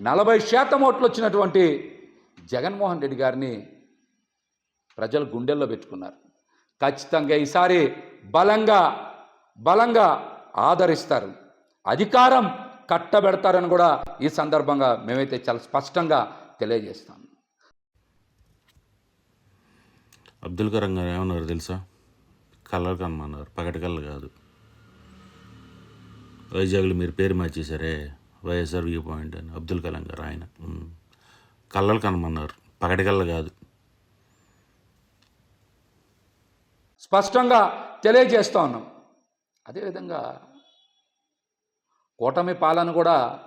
నలభై శాతం ఓట్లు వచ్చినటువంటి జగన్మోహన్ రెడ్డి గారిని ప్రజలు గుండెల్లో పెట్టుకున్నారు. ఖచ్చితంగా ఈసారి బలంగా బలంగా ఆదరిస్తారు. అధికారం కట్టబెడతారని కూడా ఈ సందర్భంగా మేమైతే చాలా స్పష్టంగా తెలియజేస్తాం. అబ్దుల్ కరం గారు ఏమన్నారు తెలుసా? కలర్ కమ్మన్నారు పగటి కళ్ళు కాదు. వైజాగ్లో మీరు పేరు మార్చేశారే. వైఎస్ఆర్ వ్యూ పాయింట్ అని. అబ్దుల్ కలాం గారు ఆయన. కళ్ళలు కనమన్నారు. పగటి కళ్ళు కాదు. స్పష్టంగా తెలియజేస్తా ఉన్నాం. అదేవిధంగా కూటమి పాలన కూడా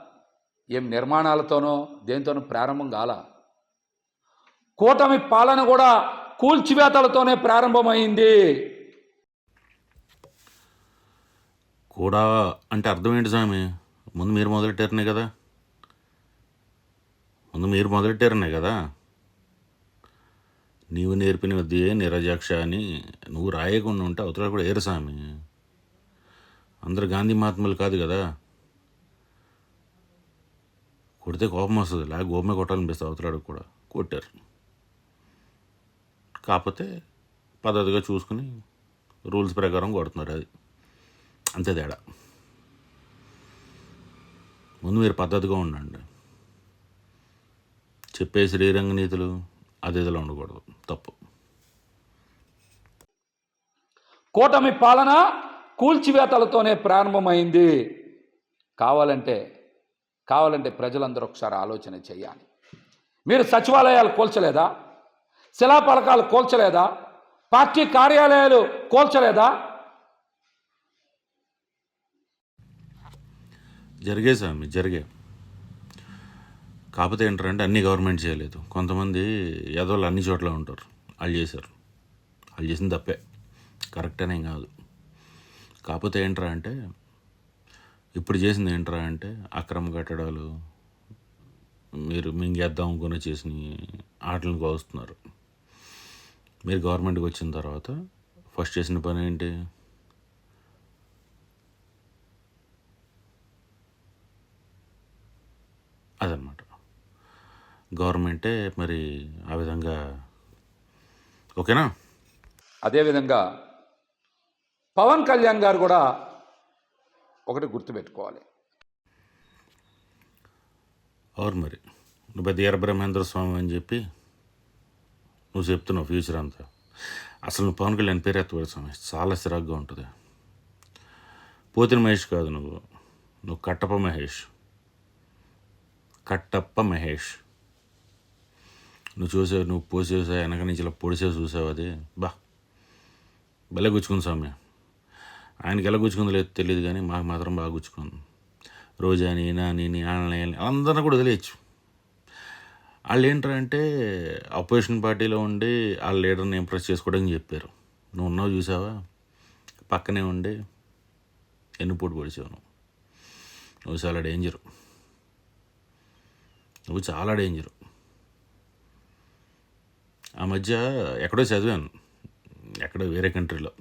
ఏం నిర్మాణాలతోనో దేనితోనో ప్రారంభం కాల. కూటమి పాలన కూడా కూల్చివేతలతోనే ప్రారంభమైంది. కూడా అంటే అర్థం ఏంటి స్వామి? ముందు మీరు మొదలెట్టారనే కదా? ముందు మీరు మొదలెట్టారనే కదా? నీవు నేర్పిన విద్యే నిరజాక్ష అని నువ్వు రాయకుండా ఉంటే అవతల కూడా ఏరసామి అందరు గాంధీ మహాత్ములు కాదు కదా? కొడితే కోపం వస్తుంది లేక గోమే కొట్టాలనిపిస్తుంది అవతలాడికి కూడా. కొట్టారు. కాకపోతే పద్ధతిగా చూసుకుని రూల్స్ ప్రకారం కొడుతున్నారు అది. అంతే తేడా. ముందు మీరు పద్ధతిగా ఉండండి. చెప్పే శ్రీరంగ నీతులు అతిథిలో ఉండకూడదు. తప్పు. కూటమి పాలన కూల్చివేతలతోనే ప్రారంభమైంది. కావాలంటే కావాలంటే ప్రజలందరూ ఒకసారి ఆలోచన చేయాలి. మీరు సచివాలయాలు కూల్చలేదా? శిలాపలకాలు కూల్చలేదా? పార్టీ కార్యాలయాలు కూల్చలేదా? జరిగే స్వామి జరిగే కాకపోతే ఏంటంటే అన్ని గవర్నమెంట్ చేయలేదు. కొంతమంది యాదవులు అన్ని చోట్ల ఉంటారు. వాళ్ళు చేశారు. వాళ్ళు చేసిన తప్పే. కరెక్ట్ అనేం కాదు. కాకపోతే ఏంట్రా అంటే ఇప్పుడు చేసింది ఏంట్రా అంటే అక్రమ కట్టడాలు మీరు మింగేద్దాం అనుకుని చేసిన ఆటలను కోస్తున్నారు మీరు గవర్నమెంట్కి వచ్చిన తర్వాత ఫస్ట్ చేసిన పని ఏంటి? గవర్నమెంటే మరి ఆ విధంగా ఓకేనా? అదేవిధంగా పవన్ కళ్యాణ్ గారు కూడా ఒకటి గుర్తుపెట్టుకోవాలి. అవును మరి. నువ్వు పెద్ద వీరబ్రహ్మేంద్ర స్వామి అని చెప్పి నువ్వు చెప్తున్నావు ఫ్యూచర్ అంతా. అసలు నువ్వు పవన్ కళ్యాణ్ పేరు ఎత్తబడి స్వామి. చాలా సిరాగ్గా ఉంటుంది. పోతిన మహేష్ కాదు నువ్వు. నువ్వు కట్టప్ప మహేష్. కట్టప్ప మహేష్. నువ్వు చూసావు నువ్వు పోసేసా వెనక నుంచి ఇలా పొడిసే చూసావు అది? బా. భలే గుచ్చుకుంది స్వామి. ఆయనకి ఎలా గుచ్చుకుందో లేదు తెలియదు కానీ మాకు మాత్రం బాగా గుచ్చుకుంది. రోజా నేనా నీ ఆన్లైన్ అందరిని కూడా వదిలేయచ్చు. వాళ్ళు ఏంటంటే అపోజిషన్ పార్టీలో ఉండి వాళ్ళ లీడర్ని ఇంప్రెస్ చేసుకోవడానికి చెప్పారు. నువ్వు ఉన్నావు చూసావా? పక్కనే ఉండి ఎన్ని పూట పొడిచావు నువ్వు. నువ్వు చాలా డేంజరు నువ్వు చాలా డేంజరు ఆ మధ్య ఎక్కడో చదివాను. ఎక్కడో వేరే కంట్రీలో.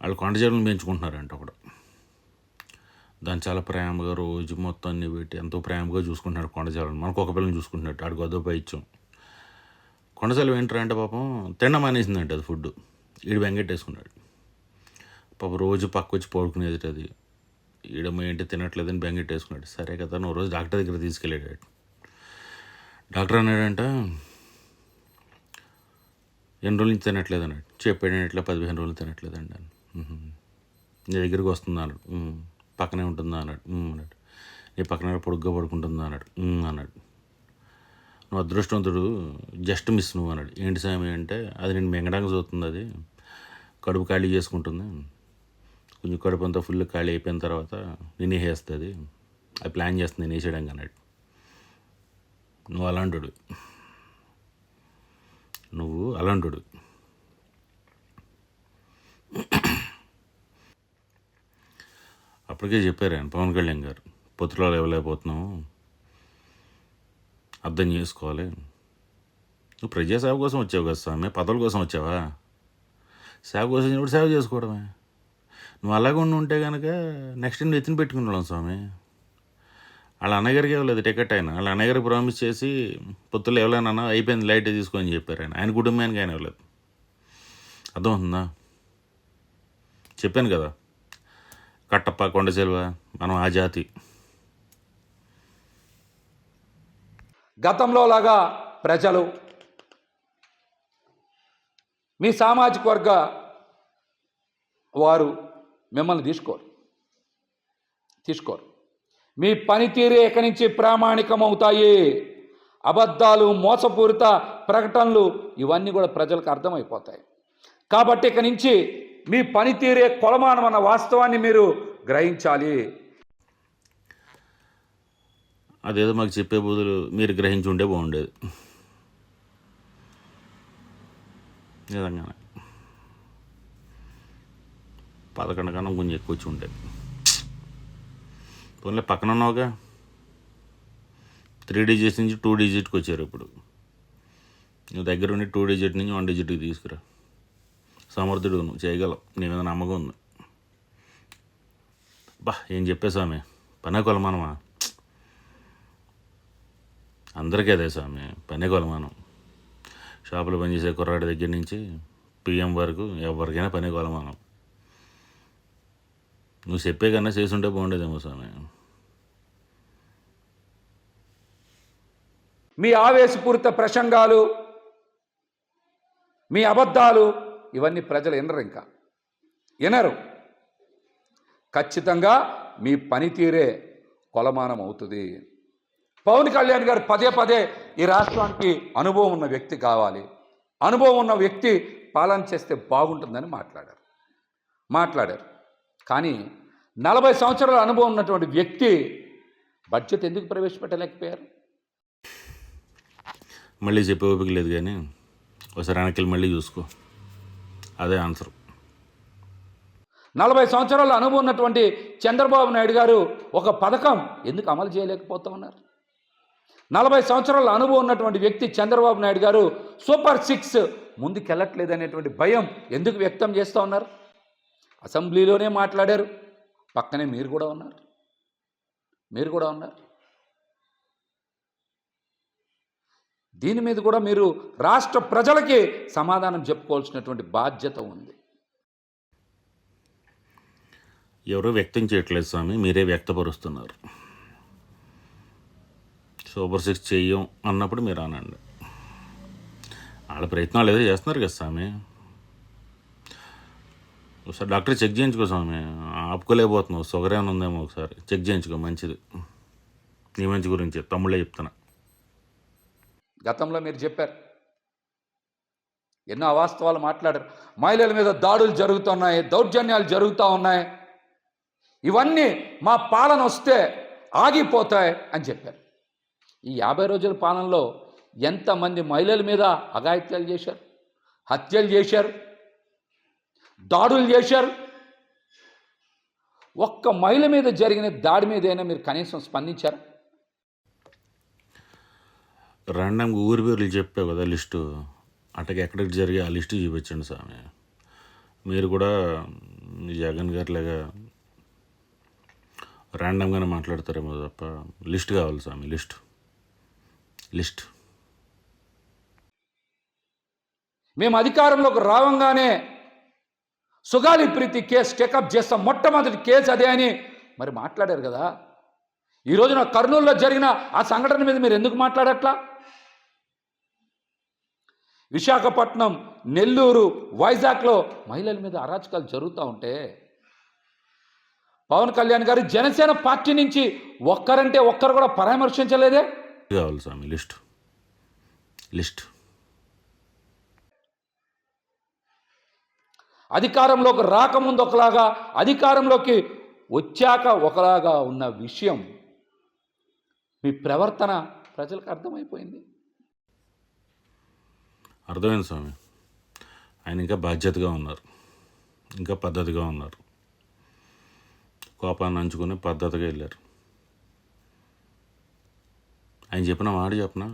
వాళ్ళు కొండ పెంచుకుంటున్నారంట ఒకడు దాన్ని చాలా ప్రేమగా రోజు మొత్తం అన్ని పెట్టి ఎంతో ప్రేమగా చూసుకుంటున్నాడు కొండ మనకు ఒక పిల్లని చూసుకుంటున్నాడు. ఆడికి వద్ద పై ఇచ్చాం. ఏంటారంటే అంటే పాపం తిన్న మానేసిందంట అది ఫుడ్ ఈడు బెంగెట్టేసుకున్నాడు. పాపం రోజు పక్క వచ్చి పడుకునేది అది ఈడమ్మ ఏంటి తినట్లేదని బెంగెట్టేసుకున్నాడు. సరే కదా నువ్వు రోజు డాక్టర్ దగ్గర తీసుకెళ్ళాడు డాక్టర్ అన్నాడంట ఎన్ని రోజులు నుంచి తినట్లేదు అన్నాడు చెప్పాడు ఇట్లా పదిహేను రోజులు తినట్లేదు అండి అని. నీ దగ్గరికి వస్తుందా అన్నాడు. పక్కనే ఉంటుందా అన్నాడు. అన్నాడు నీ పక్కన పొడుగ్గా పడుకుంటుందా అన్నాడు. అన్నాడు. నువ్వు అదృష్టవంతుడు జస్ట్ మిస్ నువ్వు అన్నాడు. ఏంటి స్వామి అంటే అది నేను మెంగడానికి చూస్తుంది అది. కడుపు ఖాళీ చేసుకుంటుంది. కొంచెం కడుపు అంతా ఫుల్ ఖాళీ అయిపోయిన తర్వాత నేను వేస్తుంది అది. ప్లాన్ చేస్తుంది నేను వేసేయడానికి అన్నాడు. నువ్వు అలాంటి నువ్వు అలండు అప్పటికే చెప్పారు ఆయన పవన్ కళ్యాణ్ గారు. పొత్తులో ఇవ్వలేకపోతున్నావు అర్థం చేసుకోవాలి. నువ్వు ప్రజాసేవ కోసం వచ్చావు కదా స్వామి. పదవుల కోసం వచ్చావా? సేవ కోసం వచ్చినప్పుడు సేవ చేసుకోవడమే? నువ్వు అలాగే ఉండి ఉంటే కనుక నెక్స్ట్ నువ్వు ఎత్తిన పెట్టుకున్నాం స్వామి. వాళ్ళ అన్నగారికి ఇవ్వలేదు టికెట్ ఆయన. వాళ్ళ అన్నగారికి ప్రామిస్ చేసి పొత్తులు ఎవరైనా అయిపోయింది లైట్ తీసుకొని చెప్పారు ఆయన. ఆయన కుటుంబానికి ఆయన ఇవ్వలేదు. అర్థమవుతుందా? చెప్పాను కదా. కట్టప్ప కొండచెల్వ మనం ఆ జాతి. గతంలో లాగా ప్రజలు మీ సామాజిక వర్గ వారు మిమ్మల్ని తీసుకోరు. తీసుకోరు. మీ పనితీరే ఇక నుంచి ప్రామాణికమవుతాయి. అబద్ధాలు మోసపూరిత ప్రకటనలు ఇవన్నీ కూడా ప్రజలకు అర్థమైపోతాయి. కాబట్టి ఇక నుంచి మీ పనితీరే కొలమానం అన్న వాస్తవాన్ని మీరు గ్రహించాలి. అదేదో మాకు చెప్పే బదులు మీరు గ్రహించి ఉంటే బాగుండేది. నిజంగానే. పదకొండు కన్నా కొంచెం ఎక్కువ వచ్చి ఉండేది పోన్లే పక్కన ఉన్నావుగా త్రీ డిజిట్స్ నుంచి టూ డిజిట్కి వచ్చారు ఇప్పుడు. నువ్వు దగ్గర ఉండి టూ డిజిట్ నుంచి వన్ డిజిట్కి తీసుకురా. సమర్థుడు నువ్వు చేయగలవు నీ మీద నమ్మకం ఉంది. బా ఏం చెప్పే స్వామి? పనే కొలమానమా? అందరికీ అదే స్వామి పనే కొలమానం. షాపులో పనిచేసే కుర్రాడి దగ్గర నుంచి పిఎం వరకు ఎవరికైనా పనే కొలమానం. నువ్వు చెప్పే కన్నా చేసుంటే బాగుండేదేమో స్వామి. మీ ఆవేశపూరిత ప్రసంగాలు మీ అబద్ధాలు ఇవన్నీ ప్రజలు వినరు ఇంకా. వినరు. ఖచ్చితంగా మీ పనితీరే కొలమానం అవుతుంది. పవన్ కళ్యాణ్ గారు పదే పదే ఈ రాష్ట్రానికి అనుభవం ఉన్న వ్యక్తి కావాలి. అనుభవం ఉన్న వ్యక్తి పాలన చేస్తే బాగుంటుందని మాట్లాడారు. మాట్లాడారు. కానీ నలభై సంవత్సరాల అనుభవం ఉన్నటువంటి వ్యక్తి బడ్జెట్ ఎందుకు ప్రవేశపెట్టలేకపోయారు? మళ్ళీ చెప్పే ఓపిక లేదు కానీ ఒకసారి వెనక్కి మళ్ళీ చూసుకో. అదే ఆన్సర్. నలభై సంవత్సరాల అనుభవం ఉన్నటువంటి చంద్రబాబు నాయుడు గారు ఒక పథకం ఎందుకు అమలు చేయలేకపోతా ఉన్నారు? నలభై సంవత్సరాల అనుభవం ఉన్నటువంటి వ్యక్తి చంద్రబాబు నాయుడు గారు సూపర్ సిక్స్ ముందుకెళ్ళట్లేదు అనేటువంటి భయం ఎందుకు వ్యక్తం చేస్తూ ఉన్నారు? అసెంబ్లీలోనే మాట్లాడారు. పక్కనే మీరు కూడా ఉన్నారు. మీరు కూడా ఉన్నారు. దీని మీద కూడా మీరు రాష్ట్ర ప్రజలకి సమాధానం చెప్పుకోవాల్సినటువంటి బాధ్యత ఉంది. ఎవరూ వ్యక్తం చేయట్లేదు స్వామి. మీరే వ్యక్తపరుస్తున్నారు. సూపర్ సిక్స్ చెయ్యం అన్నప్పుడు మీరు అనండి. వాళ్ళ ప్రయత్నాలు ఏదో చేస్తున్నారు కదా స్వామి. ఒకసారి డాక్టర్ చెక్ చేయించుకో స్వామి. ఆపుకోలేకపోతున్నావు. షుగర్ ఏమైనా ఉందేమో ఒకసారి. చెక్ చేయించుకో మంచిది. నీ మంచి గురించి తమ్ముళ్ళే చెప్తున్నా. గతంలో మీరు చెప్పారు. ఎన్నో అవాస్తవాలు మాట్లాడారు. మహిళల మీద దాడులు జరుగుతున్నాయి దౌర్జన్యాలు జరుగుతూ ఉన్నాయి. ఇవన్నీ మా పాలన వస్తే ఆగిపోతాయి అని చెప్పారు. ఈ యాభై రోజుల పాలనలో ఎంతమంది మహిళల మీద అఘాయిత్యాలు చేశారు? హత్యలు చేశారు? దాడులు చేశారు. ఒక్క మహిళ మీద జరిగిన దాడి మీద అయినా మీరు కనీసం స్పందించారు? ర్యాండమ్గా ఊరి పేర్లు చెప్పావు కదా లిస్టు. అట్టకి ఎక్కడికి జరిగే ఆ లిస్టు చూపించండి స్వామి. మీరు కూడా జగన్ గారిలాగా ర్యాండమ్గానే మాట్లాడతారేమో తప్ప లిస్ట్ కావాలి స్వామి లిస్ట్. లిస్ట్. మేము అధికారంలోకి రావంగానే Sugali Preethi case take up చేస్తాం మొట్టమొదటి కేసు అదే అని మరి మాట్లాడారు కదా. ఈ రోజున కర్నూలులో జరిగిన ఆ సంఘటన మీద మీరు ఎందుకు మాట్లాడట్లా? విశాఖపట్నం నెల్లూరు వైజాగ్లో మహిళల మీద అరాచకాలు జరుగుతూ ఉంటే పవన్ కళ్యాణ్ గారు జనసేన పార్టీ నుంచి ఒక్కరంటే ఒక్కరు కూడా పరామర్శించలేదే? కావాలి స్వామి లిస్ట్. లిస్ట్. అధికారంలోకి రాకముందు ఒకలాగా అధికారంలోకి వచ్చాక ఒకలాగా ఉన్న విషయం మీ ప్రవర్తన ప్రజలకు అర్థమైపోయింది. అర్థమైంది స్వామి. ఆయన ఇంకా బాధ్యతగా ఉన్నారు. ఇంకా పద్ధతిగా ఉన్నారు. కోపాన్ని అంచుకుని పద్ధతిగా వెళ్ళారు. ఆయన చెప్పిన మాట చెప్పిన?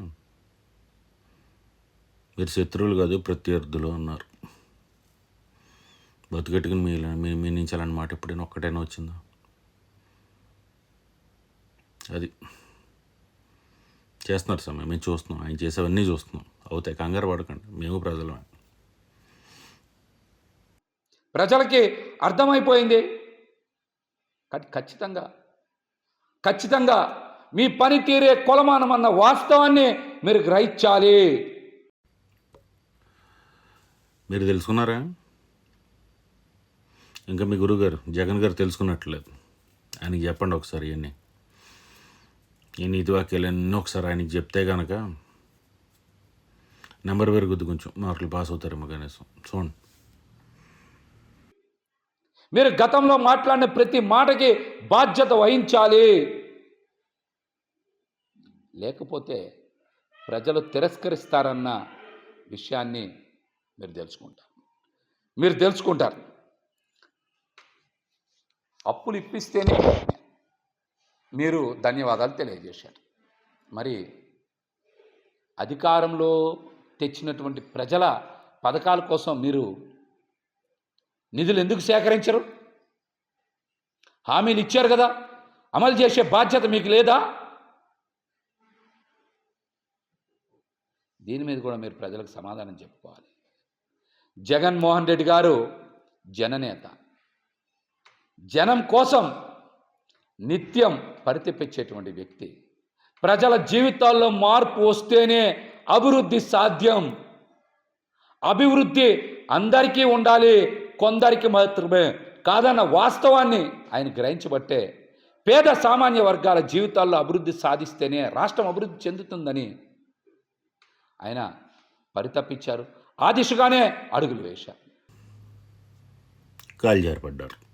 మీరు శత్రువులు కాదు ప్రత్యర్థులు అన్నారు. బతుకెట్టుకుని మీ మీ మీ నుంచి అలాంటి మాట ఎప్పుడైనా ఒక్కటైనా వచ్చిందా? అది చేస్తున్నారు సమయం మేము చూస్తున్నాం. ఆయన చేసేవన్నీ చూస్తున్నాం. అవుతాయి. కంగారు పడకండి. మేము ప్రజలమే. ప్రజలకి అర్థమైపోయింది. ఖచ్చితంగా. ఖచ్చితంగా మీ పనితీరే కొలమానం అన్న వాస్తవాన్ని మీరు గ్రహించాలి. మీరు తెలుసుకున్నారా? ఇంకా మీ గురుగారు జగన్ గారు తెలుసుకున్నట్లేదు. ఆయనకి చెప్పండి ఒకసారి ఇవన్నీ. ఈ నీతి వాక్యాలు ఎన్నో ఒకసారి ఆయనకి చెప్తే కనుక నెంబర్ పెరుగుద్ది కొంచెం. మార్కులు పాస్ అవుతారేమో కనీసం. చూడండి. మీరు గతంలో మాట్లాడిన ప్రతి మాటకి బాధ్యత వహించాలి. లేకపోతే ప్రజలు తిరస్కరిస్తారన్న విషయాన్ని మీరు తెలుసుకుంటారు. మీరు తెలుసుకుంటారు. అప్పులు ఇప్పిస్తేనే మీరు ధన్యవాదాలు తెలియజేశారు. మరి అధికారంలో తెచ్చినటువంటి ప్రజల పథకాల కోసం మీరు నిధులు ఎందుకు సేకరించరు? హామీలు ఇచ్చారు కదా అమలు చేసే బాధ్యత మీకు లేదా? దీని మీద కూడా మీరు ప్రజలకు సమాధానం చెప్పుకోవాలి. జగన్మోహన్ రెడ్డి గారు జననేత. జనం కోసం నిత్యం పరితెప్పించేటువంటి వ్యక్తి. ప్రజల జీవితాల్లో మార్పు వస్తేనే అభివృద్ధి సాధ్యం. అభివృద్ధి అందరికీ ఉండాలి కొందరికి మాత్రమే కాదన్న వాస్తవాన్ని ఆయన గ్రహించబట్టే పేద సామాన్య వర్గాల జీవితాల్లో అభివృద్ధి సాధిస్తేనే రాష్ట్రం అభివృద్ధి చెందుతుందని ఆయన పరితపించారు. ఆ దిశగానే అడుగులు వేశారు. కాలు జారిపడ్డారు.